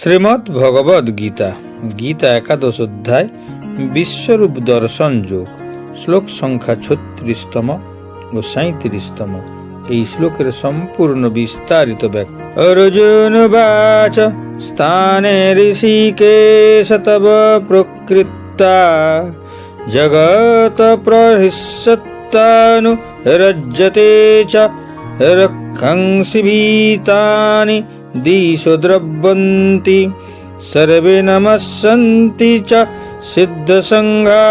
শ্রীমদ্ ভগবদ গীতা গীতা একাদশ অধ্যায়, বিশ্বরূপ দর্শন যোগ, শ্লোক সংখ্যা ছত্রিশতম ও সাঁত্রিশতম এই শ্লোকের সম্পূর্ণ বিস্তারিত ব্যাখ্যা। স্থানে ঋষিকেশ তব প্রকৃতা জগত রজ্জতে চ, রক্ষংসি ভীতানি দিশো দ্রব্যন্তি সর্বে নমস্সন্তি চ সিদ্ধ সংঘা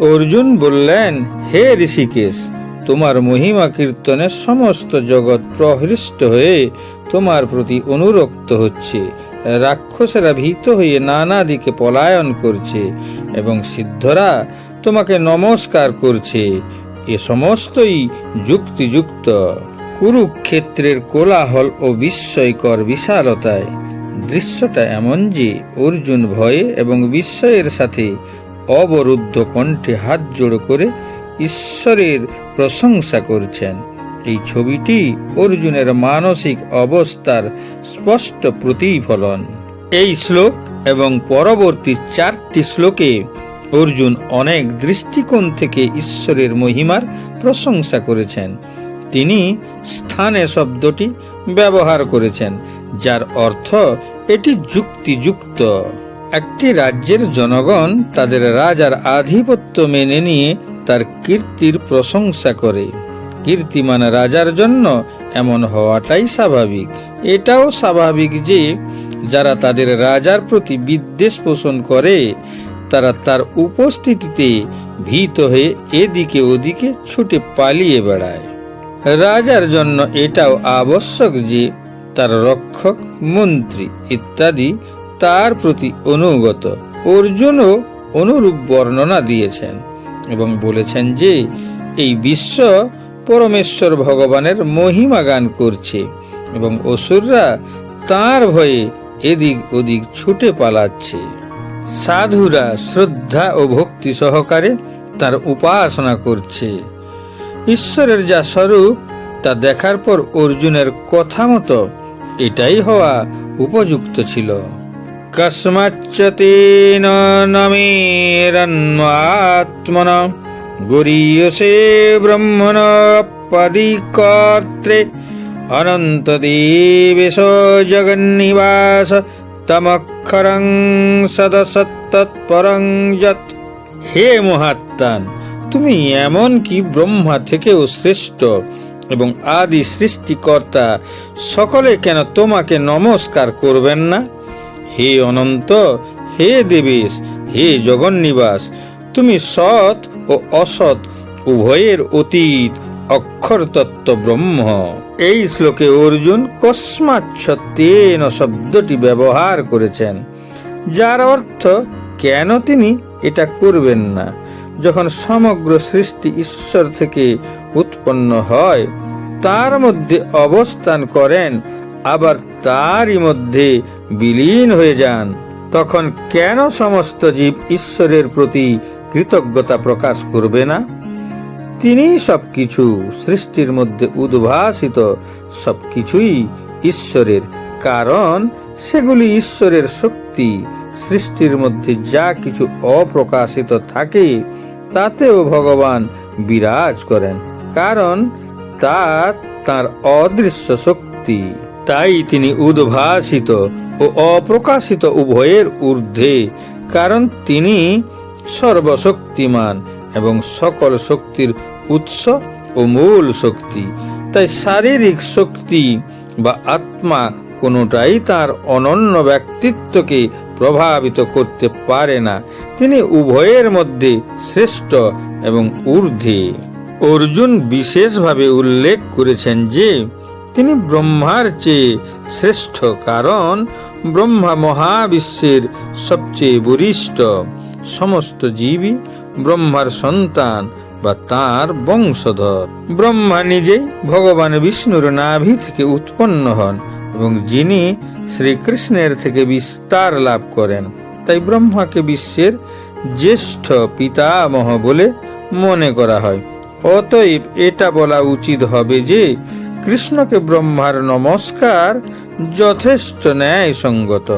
অর্জুন বললেন হে ঋষিকেশ তোমার মহিমা কীর্তনে সমস্ত জগৎ প্রহৃষ্ট হয়ে তোমার প্রতি অনুরক্ত হচ্ছে। রাক্ষসেরা ভীত হয়ে নানা দিকে পলায়ন করছে এবং সিদ্ধরা তোমাকে নমস্কার করছে। এ সমস্তই যুক্তিযুক্ত। কুরুক্ষেত্রের কোলাহল ও বিস্ময়কর বিশালতায়। দৃশ্যটা এমন যে অর্জুন ভয়ে এবং বিস্ময়ের সাথে অবরুদ্ধ কণ্ঠে হাত জোড় করে ঈশ্বরের প্রশংসা করছেন। এই ছবিটি অর্জুনের মানসিক অবস্থার স্পষ্ট প্রতিফলন। এই শ্লোক এবং পরবর্তী চারটি শ্লোকে অর্জুন অনেক দৃষ্টিকোণ থেকে ঈশ্বরের মহিমার প্রশংসা করেছেন। তিনি স্থানে শব্দটি ব্যবহার করেছেন, যার অর্থ এটি যুক্তিযুক্ত। একটি রাজ্যের জনগণ তাদের রাজার আধিপত্য মেনে নিয়ে তার কীর্তির প্রশংসা করে। কীর্তিমান রাজার জন্য এমন হওয়াটাই স্বাভাবিক। এটাও স্বাভাবিক যে, যারা তাদের রাজার প্রতি বিদ্বেষ পোষণ করে, তারা তার উপস্থিতিতে ভীত হয়ে এদিকে ওদিকে ছুটে পালিয়ে বেড়ায়। রাজার জন্য এটাও আবশ্যক যে তার রক্ষক, মন্ত্রী ইত্যাদি তার প্রতি অনুগত। অর্জুনও অনুরূপ বর্ণনা দিয়েছেন এবং বলেছেন যে, এই বিশ্ব পরমেশ্বর ভগবানের মহিমা গান করছে এবং অসুররা তার ভয়ে এদিক ওদিক ছুটে পালাচ্ছে। সাধুরা শ্রদ্ধা ও ভক্তি সহকারে তার উপাসনা করছে। ঈশ্বরের যা স্বরূপ, তা দেখার পর অর্জুনের কথা মতো এটাই হওয়া উপযুক্ত ছিল। কস্মাচ্চতেন নমেরন্মাত্মন গরীয়সে ব্রহ্মণ পদিকর্ত্রে অনন্ত দেবেশ জগন্নিবাস, তমক্ষরং সদসত্তৎপরং যৎ। হে মহাত্মান তুমি এমন কি ব্রহ্মা থেকেও শ্রেষ্ঠ এবং আদি সৃষ্টিকর্তা, সকলে কেন তোমাকে নমস্কার করবেন না? হে অনন্ত, হে দেবেশ, হে জগন্নিবাস, তুমি সৎ ও অসৎ উভয়ের অতীত অক্ষর তত্ত্ব ব্রহ্ম। এই শ্লোকে অর্জুন কস্মাচ্ছতেন শব্দটি ব্যবহার করেছেন, যার অর্থ কেন তিনি এটা করবেন না? যখন সমগ্র সৃষ্টি ঈশ্বর থেকে উৎপন্ন হয়, তার মধ্যে অবস্থান করেন, আবার তারই মধ্যে বিলীন হয়ে যান। তখন কেন সমস্ত জীব ঈশ্বরের প্রতি কৃতজ্ঞতা প্রকাশ করবে না? তিনিই সবকিছু, সৃষ্টির মধ্যে উদ্ভাসিত সবকিছুই ঈশ্বরের, কারণ সেগুলি ঈশ্বরের শক্তি। সৃষ্টির মধ্যে যা কিছু অপ্রকাশিত থাকে তাতেও ভগবান বিরাজ করেন, কারণ তা তার অদৃশ্য শক্তি। তাই তিনি উদ্ভাসিত ও অপ্রকাশিত উভয়ের ঊর্ধ্বে, কারণ তিনি সর্বশক্তিমান এবং সকল শক্তির উৎস ও মূল শক্তি। তাই শারীরিক শক্তি বা আত্মা কোনোটাই তার অনন্য ব্যক্তিত্বকে প্রভাবিত করতে পারে না। তিনি উভয়ের মধ্যে শ্রেষ্ঠ এবং ঊর্ধ্বে। অর্জুন বিশেষভাবে উল্লেখ করেছেন যে, তিনি ব্রহ্মার চেয়ে শ্রেষ্ঠ, কারণ ব্রহ্মা মহাবিশ্বের সবচেয়ে বরিষ্ঠ। সমস্ত জীবই ব্রহ্মার সন্তান বা তার বংশধর। ব্রহ্মা নিজেই ভগবান বিষ্ণুর নাভি থেকে উৎপন্ন হন। এবং যিনি শ্রীকৃষ্ণের থেকে বিস্তার লাভ করেন, তাই ব্রহ্মাকে বিশ্বের জ্যেষ্ঠ পিতামহ বলে মনে করা হয়। অতএব এটা বলা উচিত হবে যে, কৃষ্ণকে ব্রহ্মার নমস্কার যথেষ্ট ন্যায়সঙ্গত।